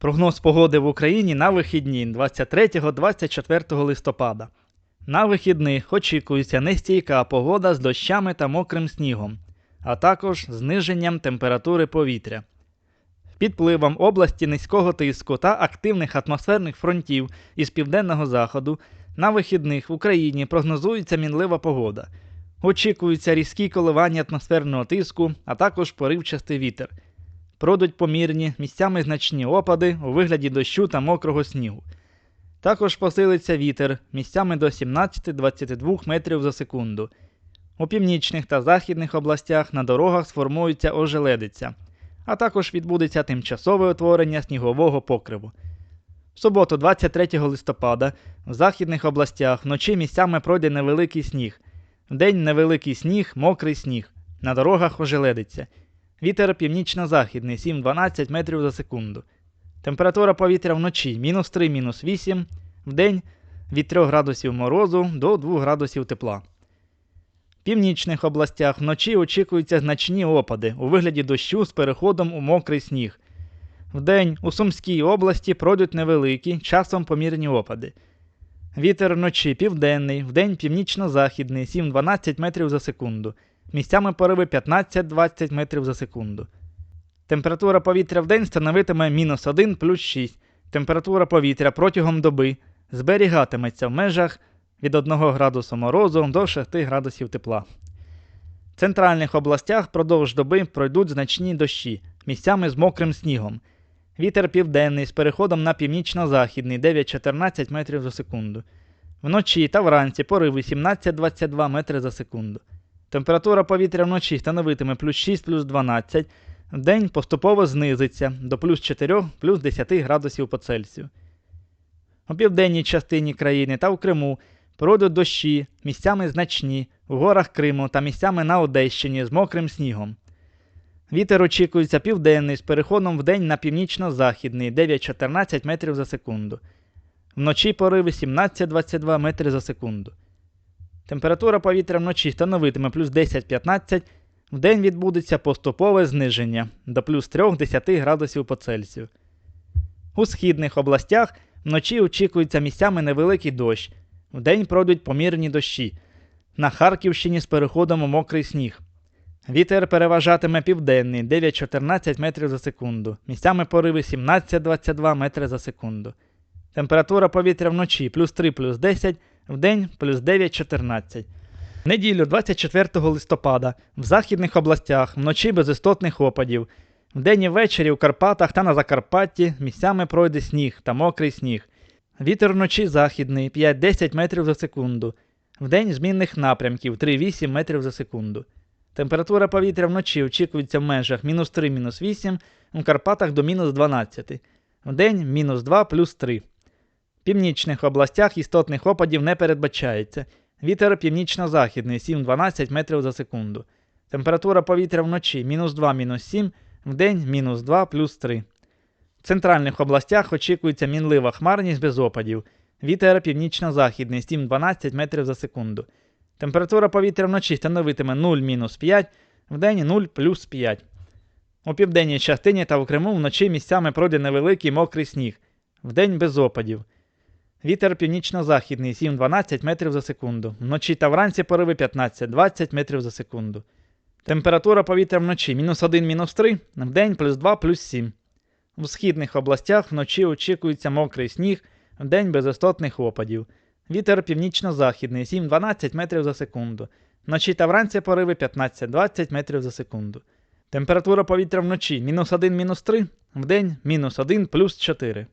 Прогноз погоди в Україні на вихідні 23-24 листопада. На вихідних очікується нестійка погода з дощами та мокрим снігом, а також зниженням температури повітря. Під впливом області низького тиску та активних атмосферних фронтів із південного заходу на вихідних в Україні прогнозується мінлива погода. Очікуються різкі коливання атмосферного тиску, а також поривчастий вітер. Пройдуть помірні, місцями значні опади у вигляді дощу та мокрого снігу. Також посилиться вітер місцями до 17-22 метрів за секунду. У північних та західних областях на дорогах сформується ожеледиця, а також відбудеться тимчасове утворення снігового покриву. В суботу, 23 листопада, в західних областях вночі місцями пройде невеликий сніг. Вдень невеликий сніг, мокрий сніг. На дорогах ожеледиться. Вітер північно-західний 7-12 метрів за секунду. Температура повітря вночі мінус 3, мінус 8, вдень від 3 градусів морозу до 2 градусів тепла. В північних областях вночі очікуються значні опади у вигляді дощу з переходом у мокрий сніг. Вдень у Сумській області пройдуть невеликі, часом помірні опади. Вітер вночі південний, вдень північно-західний 7-12 метрів за секунду. Місцями пориви 15-20 метрів за секунду. Температура повітря вдень становитиме мінус 1 плюс 6. Температура повітря протягом доби зберігатиметься в межах від 1 градусу морозу до 6 градусів тепла. В центральних областях впродовж доби пройдуть значні дощі, місцями з мокрим снігом. Вітер південний з переходом на північно-західний 9-14 метрів за секунду. Вночі та вранці пориви 17-22 метри за секунду. Температура повітря вночі становитиме плюс 6 плюс 12, вдень поступово знизиться до плюс 4 плюс 10 градусів по Цельсію. У південній частині країни та в Криму пройдуть дощі, місцями значні, у горах Криму та місцями на Одещині з мокрим снігом. Вітер очікується південний з переходом вдень на північно-західний 9-14 метрів за секунду. Вночі пориви 17-22 метри за секунду. Температура повітря вночі становитиме плюс 10-15, вдень відбудеться поступове зниження до плюс 3-10 градусів по Цельсію. У східних областях вночі очікується місцями невеликий дощ, вдень пройдуть помірні дощі. На Харківщині з переходом у мокрий сніг. Вітер переважатиме південний 9-14 метрів за секунду, місцями пориви 17-22 метри за секунду. Температура повітря вночі плюс 3 плюс 10, вдень плюс 9-14. В неділю 24 листопада в західних областях вночі без істотних опадів. Вдень і ввечері у Карпатах та на Закарпатті місцями пройде сніг та мокрий сніг. Вітер вночі західний 5-10 метрів за секунду. Вдень змінних напрямків 3-8 метрів за секунду. Температура повітря вночі очікується в межах мінус 3 мінус 8, у Карпатах до мінус 12. Вдень мінус 2 плюс 3. Північних областях істотних опадів не передбачається. Вітер північно-західний 7-12 метрів за секунду. Температура повітря вночі мінус 2 мінус 7, вдень мінус 2 плюс 3. В центральних областях очікується мінлива хмарність без опадів. Вітер північно-західний 7-12 метрів за секунду. Температура повітря вночі становитиме 0 мінус 5, вдень 0 плюс 5. У південній частині та в Криму вночі місцями пройде невеликий мокрий сніг, вдень без опадів. Вітер північно-західний 7-12 метрів за секунду. Вночі та вранці пориви 15-20 метрів за секунду. Температура повітря вночі мінус 1 мінус 3, вдень плюс 2 плюс 7. У східних областях вночі очікується мокрий сніг, вдень без істотних опадів. Вітер північно-західний 7-12 метрів за секунду. Вночі та вранці пориви 15-20 метрів за секунду. Температура повітря вночі мінус 1 мінус 3, вдень мінус 1 плюс 4.